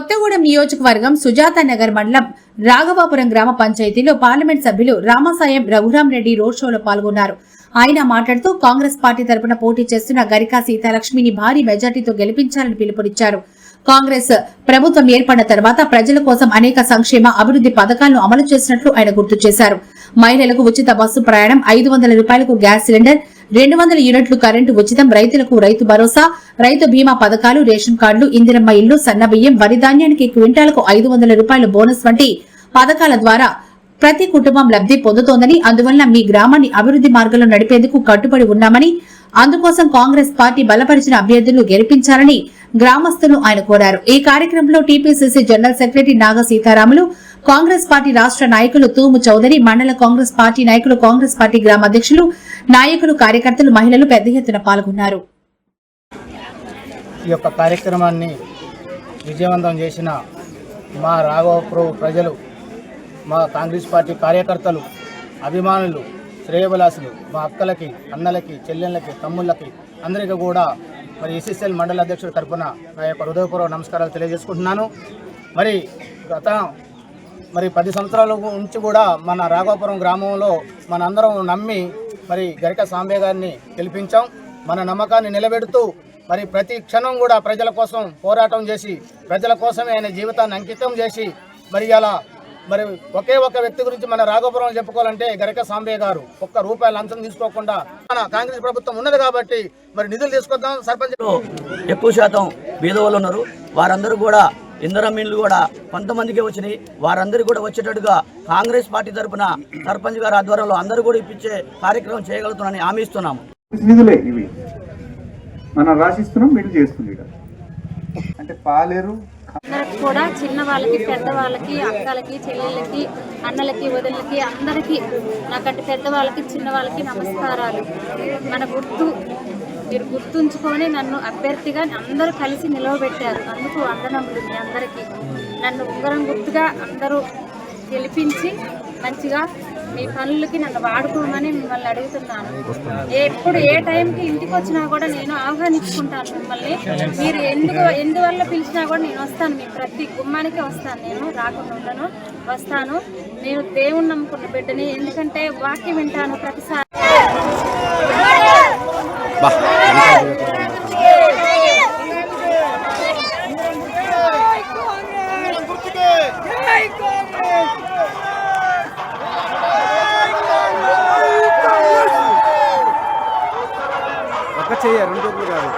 కొత్తగూడెం నియోజకవర్గం సుజాత నగర్ మండలం రాఘవాపురం గ్రామ పంచాయతీలో పార్లమెంట్ సభ్యులు రామసాయం రఘురాం రెడ్డి రోడ్ షోలో పాల్గొన్నారు. ఆయన మాట్లాడుతూ కాంగ్రెస్ పార్టీ తరపున పోటీ చేస్తున్న గరికా సీతాలక్ష్మిని భారీ మెజార్టీతో గెలిపించాలని పిలుపునిచ్చారు. కాంగ్రెస్ ప్రభుత్వం ఏర్పడిన తర్వాత ప్రజల కోసం అనేక సంక్షేమ అభివృద్ధి పథకాలను అమలు చేసినట్లు ఆయన గుర్తు చేశారు. మహిళలకు ఉచిత బస్సు ప్రయాణం ఐదు వందల రూపాయలకు గ్యాస్ సిలిండర్ రెండు వందల యూనిట్లు కరెంటు ఉచితం. రైతులకు రైతు భరోసా. రైతు బీమా పథకాలు రేషన్ కార్డులు ఇందిరమ్మ ఇల్లు సన్నబియ్యం వరి ధాన్యానికి క్వింటాలకు ఐదు వందల రూపాయల బోనస్ వంటి పథకాల ద్వారా ప్రతి కుటుంబం లబ్ధి పొందుతోందని అందువల్ల మీ గ్రామాన్ని అభివృద్ధి మార్గంలో నడిపేందుకు కట్టుబడి ఉన్నామని అందుకోసం కాంగ్రెస్ పార్టీ బలపరిచిన అభ్యర్థులను గెలిపించాలని గ్రామస్తులు ఆయన కోరారు. ఈ కార్యక్రమంలో TPCC general secretary Naga Seetharamulu Congress party రాష్ట్ర నాయకులు తూము చౌదరి మండల కాంగ్రెస్ పార్టీ నాయకులు కాంగ్రెస్ పార్టీ గ్రామ అధ్యక్షులు నాయకులు కార్యకర్తలు మహిళలు పెద్ద ఎత్తున పాల్గొన్నారు. ఈ యొక్క కార్యక్రమాన్ని విజయవంతం చేసిన మా రాఘవపురం ప్రజలు మా కాంగ్రెస్ పార్టీ కార్యకర్తలు అభిమానులు శ్రేయబలాసులు మా అక్కలకి అన్నలకి చెల్లెళ్ళకి తమ్ముళ్ళకి అందరికీ కూడా మరి ఎస్ఎస్ఎల్ మండల అధ్యక్షుడి తరఫున నా యొక్క హృదయపూర్వక నమస్కారాలు తెలియజేసుకుంటున్నాను. మరి గత మరి పది సంవత్సరాల నుంచి కూడా మన రాఘవపురం గ్రామంలో మనందరం నమ్మి మరి గరిక సాంబే గారిని గెలిపించాం. మన నమ్మకాన్ని నిలబెడుతూ మరి ప్రతి క్షణం కూడా ప్రజల కోసం పోరాటం చేసి ప్రజల కోసమే ఆయన జీవితాన్ని అంకితం చేసి మరి అలా మరి ఒకే ఒక్క వ్యక్తి గురించి మన రాఘవపురం చెప్పుకోవాలంటే గరిక సాంబే గారు. ఒక్క రూపాయలు లంచం తీసుకోకుండా మన కాంగ్రెస్ ప్రభుత్వం ఉన్నది కాబట్టి మరి నిధులు తీసుకొద్దాం. సర్పంచ్ ఎక్కువ శాతం బీదవాళ్ళు ఉన్నారు. వారందరూ కూడా ఇందిరమ్మీళ్ళు కూడా కొంతమందికి వచ్చినాయి. వారందరూ కూడా వచ్చేటట్టుగా కాంగ్రెస్ పార్టీ తరఫున సర్పంచ్ గారి ఆధ్వర్యంలో అందరూ కూడా ఇప్పించే కార్యక్రమం చేయగలుగుతున్నామని హామీ ఇస్తున్నాము. నిధులే ఇవి. మనం రాసిస్తున్నాం చేస్తుంది అంటే పాలేరు అందరికి కూడా చిన్న వాళ్ళకి పెద్ద వాళ్ళకి అక్కలకి చెల్లెళ్ళకి అన్నలకి వదినలకి అందరికీ నాకంటే పెద్ద వాళ్ళకి చిన్న వాళ్ళకి నమస్కారాలు. మన గుర్తు మీరు గుర్తుంచుకొని నన్ను అభ్యర్థిగా అందరూ కలిసి నిలవబెట్టారు. అందుకు వందనములు మీ అందరికీ. నన్ను ఉంగరం గుర్తుగా అందరూ గెలిపించి మంచిగా మీ పనులకి నన్ను వాడుకోమని మిమ్మల్ని అడుగుతున్నాను. ఎప్పుడు ఏ టైంకి ఇంటికి వచ్చినా కూడా నేను ఆహ్వానించుకుంటాను మిమ్మల్ని. మీరు ఎందుకు ఎందువల్ల పిలిచినా కూడా నేను వస్తాను. మీ ప్రతి గుమ్మానికి వస్తాను. నేను రాకుండా ఉండను వస్తాను. నేను దేవుణ్ణి నమ్ముకున్న బిడ్డని. ఎందుకంటే వాక్యం వింటాను ప్రతిసారి. ఒక్క చెయ్య రెండు కాదు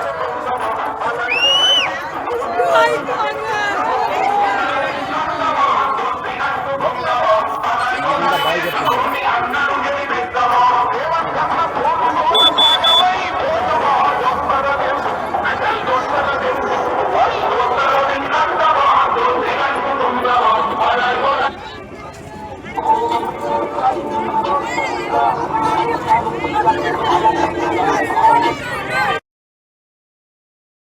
Oh,